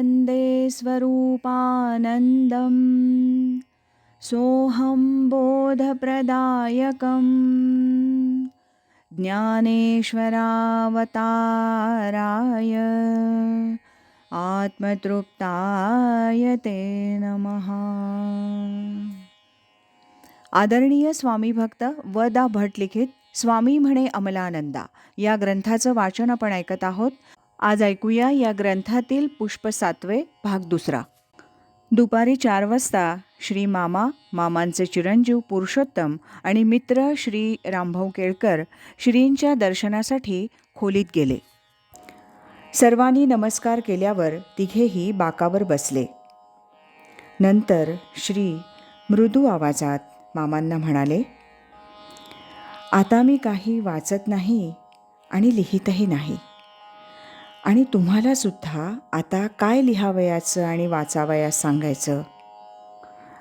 वन्दे स्वरूपानन्दं सोऽहं बोधप्रदायकम्। ज्ञानेश्वरावताराय आत्मतृप्ताय ते नमः। आदरणीय स्वामी भक्त व दा भट लिखित स्वामी म्हणे अमलानंदा या ग्रंथाचं वाचन आपण ऐकत आहोत. आज ऐकूया या ग्रंथातील पुष्प सातवे भाग दुसरा. दुपारी चार वाजता श्री मामा मामांचे चिरंजीव पुरुषोत्तम आणि मित्र श्री रामभाऊ केळकर श्रींच्या दर्शनासाठी खोलीत गेले. सर्वांनी नमस्कार केल्यावर तिघेही बाकावर बसले. नंतर श्री मृदू आवाजात मामांना म्हणाले आता मी काही वाचत नाही आणि लिहितही नाही. आणि तुम्हाला सुद्धा आता काय लिहावयाचं आणि वाचावयास सांगायचं?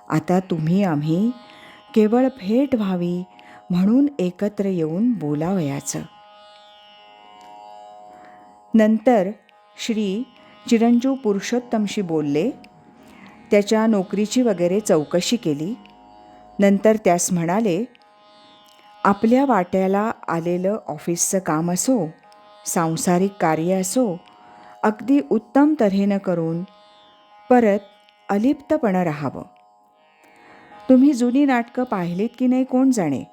आता तुम्ही आम्ही केवळ भेट व्हावी म्हणून एकत्र येऊन बोलावयाचं. नंतर श्री चिरंजीव पुरुषोत्तमशी बोलले त्याच्या नोकरीची वगैरे चौकशी केली. नंतर त्यास म्हणाले आपल्या वाट्याला आलेलं ऑफिसचं काम असो सांसारिक कार्य असो अगदी उत्तम तऱ्हेनं करून परत अलिप्तपणं राहावं. तुम्ही जुनी नाटकं पाहिलीत की नाही कोण जाणे?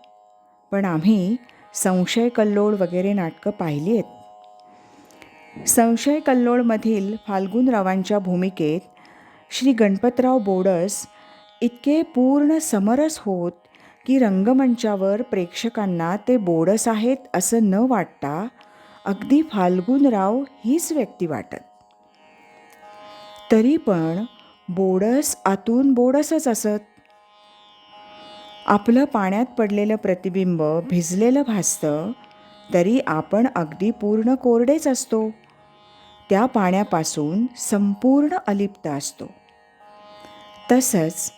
पण आम्ही संशय कल्लोळ वगैरे नाटकं पाहिली आहेत. संशय कल्लोळमधील फाल्गुनरावांच्या भूमिकेत श्री गणपतराव बोडस इतके पूर्ण समरस होत की रंगमंचावर प्रेक्षकांना ते बोडस आहेत असं न वाटता अगदी फाल्गुनराव हीच व्यक्ती वाटत. तरी पण बोडस आतून बोडसच असत. आपलं पाण्यात पडलेलं प्रतिबिंब भिजलेलं भासतं तरी आपण अगदी पूर्ण कोरडेच असतो. त्या पाण्यापासून संपूर्ण अलिप्त असतो. तसंच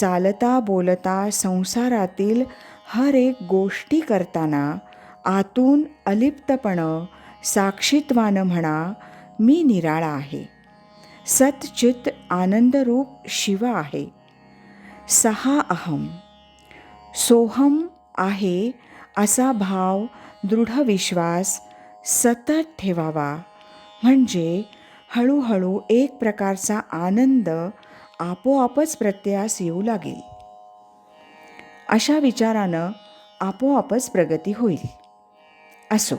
चालता बोलता संसारातील हर एक गोष्टी करताना आतून अलिप्तपणं साक्षीत्वानं म्हणा मी निराळा आहे. सतचित आनंदरूप शिव आहे. सहा अहम सोहम आहे असा भाव दृढ विश्वास सतत ठेवावा. म्हणजे हळूहळू एक प्रकारचा आनंद आपोआपच प्रत्ययास येऊ लागेल. अशा विचारानं आपोआपच प्रगती होईल. असो.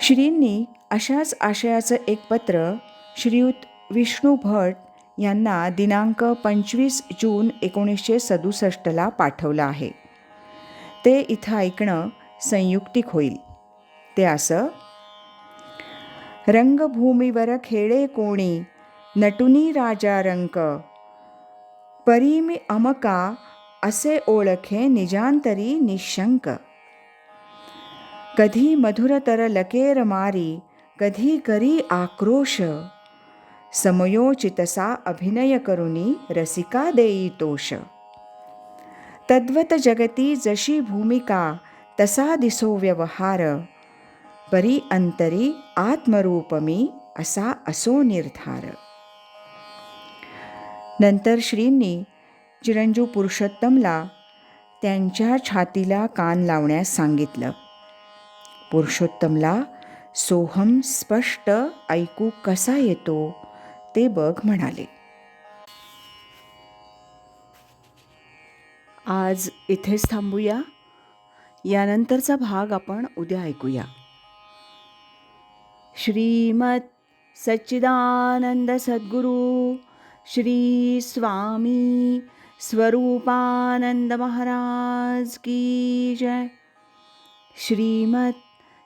श्रींनी अशाच आशयाचं एक पत्र श्रीयुत विष्णू भट यांना दिनांक पंचवीस जून एकोणीसशे सदुसष्टला पाठवलं आहे. ते इथं ऐकणं संयुक्तिक होईल. ते असं रंगभूमीवर खेळे कोणी नटुनी राजा रंक परीमी अमका असे ओळखे निजांतरी निशंक कधी मधुरतर लकेर मारी कधी करी आक्रोश. समयोचितसा अभिनय करुणी रसिका देई तोष. तद्वत जगती जशी भूमिका तसा दिसो व्यवहार. परी अंतरी आत्मरूपमी असा असो निर्धार. नंतर श्रींनी चिरंजीव पुरुषोत्तमला त्यांच्या छातीला कान लावण्यास सांगितलं. पुरुषोत्तमला सोहम स्पष्ट ऐकू कसा येतो ते बघ म्हणाले. आज इथेच थांबूया. यानंतरचा भाग आपण उद्या ऐकूया. श्रीमत सच्चिदानंद सद्गुरू श्री स्वामी स्वरूपानंद महाराज की जय. श्रीमत